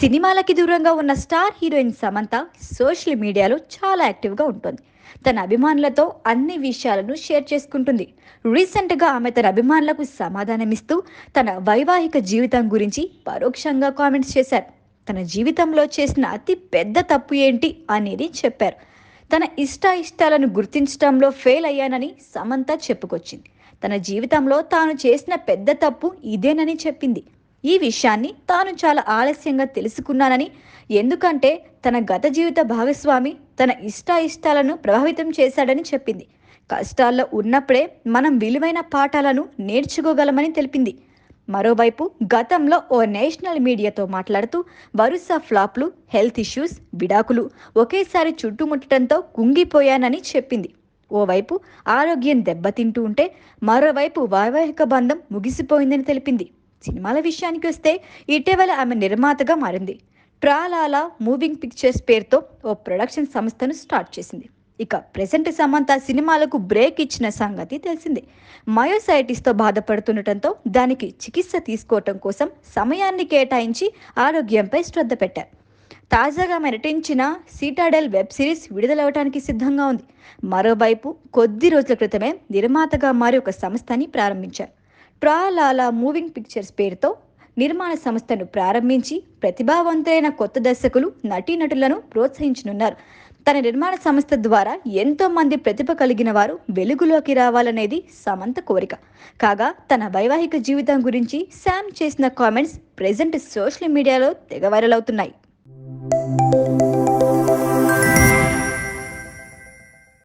సినిమాలకి దూరంగా ఉన్న స్టార్ హీరోయిన్ సమంత సోషల్ మీడియాలో చాలా యాక్టివ్గా ఉంటుంది. తన అభిమానులతో అన్ని విషయాలను షేర్ చేసుకుంటుంది. రీసెంట్గా ఆమె తన అభిమానులకు సమాధానమిస్తూ తన వైవాహిక జీవితం గురించి పరోక్షంగా కామెంట్స్ చేశారు. తన జీవితంలో చేసిన అతి పెద్ద తప్పు ఏంటి అనేది చెప్పారు. తన ఇష్ట ఇష్టాలను గుర్తించడంలో ఫెయిల్ అయ్యానని సమంత చెప్పుకొచ్చింది. తన జీవితంలో తాను చేసిన పెద్ద తప్పు ఇదేనని చెప్పింది. ఈ విషయాన్ని తాను చాలా ఆలస్యంగా తెలుసుకున్నానని ఎందుకంటే తన గత జీవిత భాగస్వామి తన ఇష్ట ఇష్టాలను ప్రభావితం చేశాడని చెప్పింది. కష్టాల్లో ఉన్నప్పుడే మనం విలువైన పాఠాలను నేర్చుకోగలమని తెలిపింది. మరోవైపు గతంలో ఓ నేషనల్ మీడియాతో మాట్లాడుతూ వరుస ఫ్లాప్లు హెల్త్ ఇష్యూస్ విడాకులు ఒకేసారి చుట్టుముట్టడంతో కుంగిపోయానని చెప్పింది. ఓవైపు ఆరోగ్యం దెబ్బతింటూ ఉంటే మరోవైపు వైవాహిక బంధం ముగిసిపోయిందని తెలిపింది. సినిమాల విషయానికి వస్తే ఇటీవల ఆమె నిర్మాతగా మారింది. ట్రాలాలా మూవింగ్ పిక్చర్స్ పేరుతో ఓ ప్రొడక్షన్ సంస్థను స్టార్ట్ చేసింది. ఇక ప్రెసెంట్ సమంత సినిమాలకు బ్రేక్ ఇచ్చిన సంగతి తెలిసిందే. మయోసైటిస్తో బాధపడుతుండటంతో దానికి చికిత్స తీసుకోవటం కోసం సమయాన్ని కేటాయించి ఆరోగ్యంపై శ్రద్ధ పెట్టారు. తాజాగా ఆమె నటించిన సీటాడెల్ వెబ్ సిరీస్ విడుదలవటానికి సిద్ధంగా ఉంది. మరోవైపు కొద్ది రోజుల క్రితమే నిర్మాతగా మారి ఒక సంస్థని ప్రారంభించారు. ట్రాలాలా మూవింగ్ పిక్చర్స్ పేరుతో నిర్మాణ సంస్థను ప్రారంభించి ప్రతిభావంతులైన కొత్త దర్శకులు నటీనటులను ప్రోత్సహించనున్నారు. తన నిర్మాణ సంస్థ ద్వారా ఎంతో మంది ప్రతిభ కలిగిన వారు వెలుగులోకి రావాలనేది సమంత కోరిక. కాగా తన వైవాహిక జీవితం గురించి శామ్ చేసిన కామెంట్స్ ప్రెజెంట్ సోషల్ మీడియాలో తెగ వైరల్ అవుతున్నాయి. Thank you.